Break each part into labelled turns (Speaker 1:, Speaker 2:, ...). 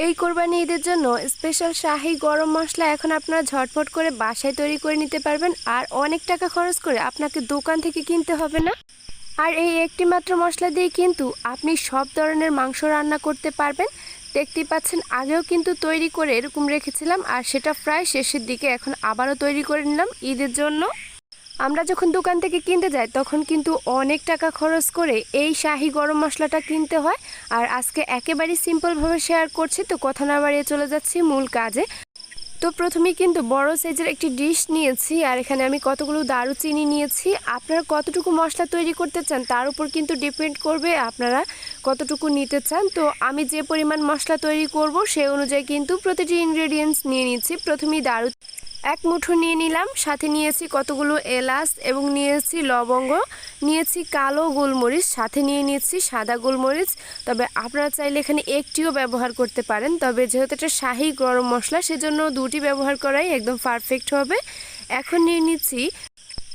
Speaker 1: এই কোরবানি ঈদের জন্য স্পেশাল শাহি গরম মশলা এখন আপনারা ঝটপট করে বাসায় তৈরি করে নিতে পারবেন। আর অনেক টাকা খরচ করে আপনাকে দোকান থেকে কিনতে হবে না। আর এই একটি মাত্র মশলা দিয়ে কিন্তু আপনি সব ধরনের মাংস রান্না করতে পারবেন। দেখতেই পাচ্ছেন, আগেও কিন্তু তৈরি করে এরকম রেখেছিলাম, আর সেটা প্রায় শেষের দিকে এখন আবারও তৈরি করে নিলাম ঈদের জন্য। আমরা যখন দোকান থেকে কিনতে যাই, তখন কিন্তু অনেক টাকা খরচ করে এই শাহি গরম মশলাটা কিনতে হয়। আর আজকে একেবারেই সিম্পলভাবে শেয়ার করছি, তো কথা না বাড়িয়ে চলে যাচ্ছি মূল কাজে। তো প্রথমে কিন্তু বড় সাইজের একটি ডিশ নিয়েছি, আর এখানে আমি কতগুলো দারুচিনি নিয়েছি। আপনারা কতটুকু মশলা তৈরি করতে চান তার উপর কিন্তু ডিপেন্ড করবে আপনারা কতটুকু নিতে চান। তো আমি যে পরিমাণ মশলা তৈরি করব সেই অনুযায়ী কিন্তু প্রতিটি ইনগ্রেডিয়েন্টস নিয়ে নিচ্ছি। প্রথমেই দারু, এক মুঠো নিয়ে নিলাম, সাথে নিয়েছি কতগুলো এলাচ এবং নিয়েছি লবঙ্গ। নিয়েছি কালো গোলমরিচ, সাথে নিয়ে নিয়েছি সাদা গোলমরিচ। তবে আপনারা চাইলে এখানে একটিও ব্যবহার করতে পারেন। তবে যেহেতু এটা শাহি গরম মশলা, সেজন্য দুটি ব্যবহার করাই একদম পারফেক্ট হবে। এখন নিয়ে নিচ্ছি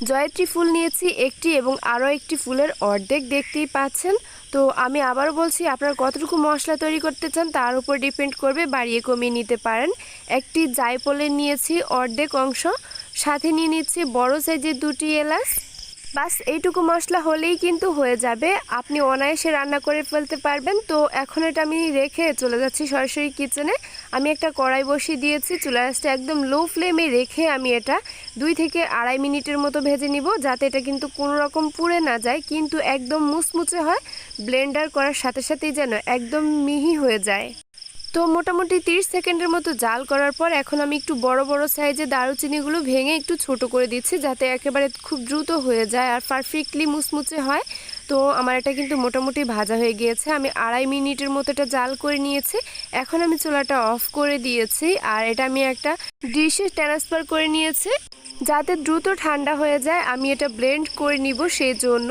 Speaker 1: জয়ত্রী ফুল নিয়েছি একটি এবং আরও একটি ফুলের অর্ধেক, দেখতেই পাচ্ছেন। তো আমি আবারও বলছি, আপনারা কতটুকু মশলা তৈরি করতে চান তার উপর ডিপেন্ড করবে, বাড়িয়ে কমিয়ে নিতে পারেন। একটি জায়ফলের নিয়েছি অর্ধেক অংশ, সাথে নিয়ে নিচ্ছি বড় সাইজের দুটি এলাচ। বাস, এইটুকু মশলা হলেই কিন্তু হয়ে যাবে। আপনি অনায়াসে রান্না করে ফেলতে পারবেন। তো এখন এটা আমি রেখে চলে যাচ্ছি সরাসরি কিচেনে আমি একটা কড়াই বসিয়ে দিয়েছি। চুলা রাসটা একদম লো ফ্লেমে রেখে আমি এটা দুই থেকে আড়াই মিনিটের মতো ভেজে নিব, যাতে এটা কিন্তু কোনো রকম পুড়ে না যায়, কিন্তু একদম মুচমুচে হয়। ব্লেন্ডার করার সাথে সাথেই যেন একদম মিহি হয়ে যায়। তো মোটামুটি 30 সেকেন্ডের মতো জাল করার পর এখন আমি একটু বড় বড় সাইজে দারুচিনিগুলো ভেঙে একটু ছোট করে দিচ্ছি যাতে একেবারে খুব দ্রুত হয়ে যায় আর পারফেক্টলি মুচমুচে হয়। তো আমার এটা কিন্তু মোটামুটি ভাজা হয়ে গিয়েছে। আমি আড়াই মিনিটের মতো এটা জাল করে নিয়েছি। এখন আমি চুলাটা অফ করে দিয়েছি আর এটা আমি একটা ডিশে ট্রান্সফার করে নিয়েছি। যাতে দ্রুত ঠান্ডা হয়ে যায়, আমি এটা ব্লেন্ড করে নিব সেই জন্য।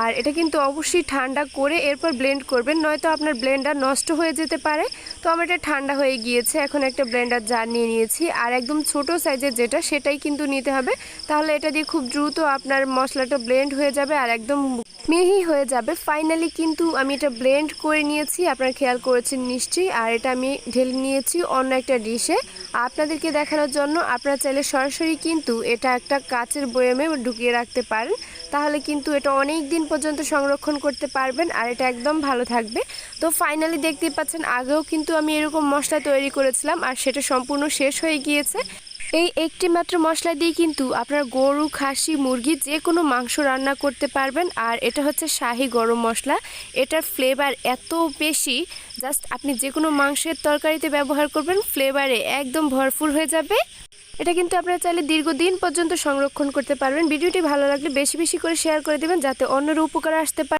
Speaker 1: আর এটা কিন্তু অবশ্যই ঠান্ডা করে এরপর ব্লেন্ড করবেন, নয়তো আপনার ব্লেন্ডার নষ্ট হয়ে যেতে পারে। তো আমার এটা ঠান্ডা হয়ে গিয়েছে, এখন একটা ব্লেন্ডার জার নিয়ে নিয়েছি। আর একদম ছোট সাইজের যেটা, সেটাই কিন্তু নিতে হবে। তাহলে এটা দিয়ে খুব দ্রুত আপনার মশলাটা ব্লেন্ড হয়ে যাবে আর একদম মিহি হয়ে যাবে। ফাইনালি কিন্তু আমি এটা ব্লেন্ড করে নিয়েছি, আপনারা খেয়াল করেছেন নিশ্চয়ই। আর এটা আমি ঢেলে নিয়েছি অন্য একটা ডিশে আপনাদেরকে দেখানোর জন্য আপনারা চাইলে সরাসরি কিন্তু এটা একটা কাচের বয়ামে ঢুকিয়ে রাখতে পারেন। তাহলে কিন্তু এটা অনেক দিন পর্যন্ত সংরক্ষণ করতে পারবেন আর এটা একদম ভালো থাকবে। তো ফাইনালি দেখতেই পাচ্ছেন, আগেও কিন্তু আমি এরকম মশলা তৈরি করেছিলাম আর সেটা সম্পূর্ণ শেষ হয়ে গিয়েছে। এই একটি মাত্র মশলা দিয়ে কিন্তু আপনার গরু, খাসি, মুরগি যে কোনো মাংস রান্না করতে পারবেন। আর এটা হচ্ছে শাহি গরম মশলা। এটার ফ্লেভার এত বেশি জাস্ট আপনি যে কোনো মাংসের তরকারিতে ব্যবহার করবেন ফ্লেভারে একদম ভরপুর হয়ে যাবে। এটা কিন্তু আপনারা চাইলে দীর্ঘদিন পর্যন্ত সংরক্ষণ করতে পারবেন। ভিডিওটি ভালো লাগলে বেশি বেশি করে শেয়ার করে দেবেন, যাতে অন্যের উপকার আসতে পারে।